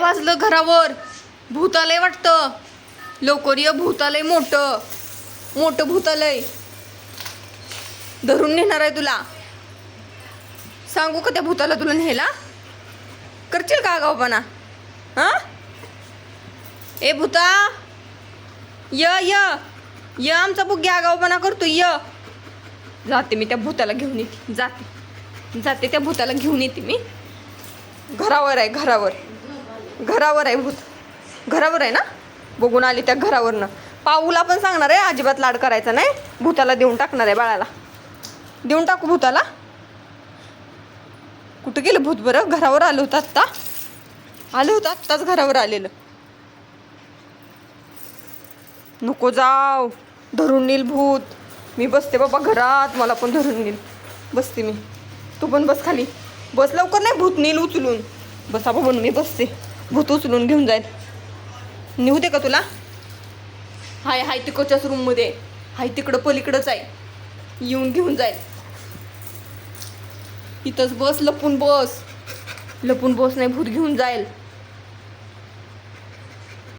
वाजलं घरावर. भूतालय वाटतं. लवकर ये भूतालय मोठं. मोठं भूतालय. धरून नेणार आहे तुला. सांगू का त्या भूताला तुला नेला करशील का गावपणा हां? ए भूता य य. य आमचा बुग्गी आगावपणा करतो य. जाते मी त्या भूताला घेऊन येते. जाते. जाते त्या भूताला घेऊन येते मी. घरावर आहे घरावर. घरावर आहे भूत घरावर आहे ना? बघून आली त्या घरावरनं. पाऊला पण सांगणार आहे अजिबात लाड करायचा नाही. भूताला देऊन टाकणार आहे बाळाला. देऊन टाकू भूताला? कुठं गेलं भूत बरं? घरावर आलं होतं आत्ता. आलं होतं आत्ताच घरावर आलेलं. नको जाव धरून नेईल भूत. मी बसते बाबा घरात. मला पण धरून नेईल. बसते मी. तू पण बस खाली. बस लवकर नाही भूत नेईल उचलून. बसा बाबा मी बसते. भूत उचलून घेऊन जाईल निघू दे का तुला? हाय हाय तिकडच्याच रूममध्ये हाय तिकडं पलीकडंच आहे. येऊन घेऊन जाईल इथंच बस लपून बस. लपून बस नाही भूत घेऊन जाईल.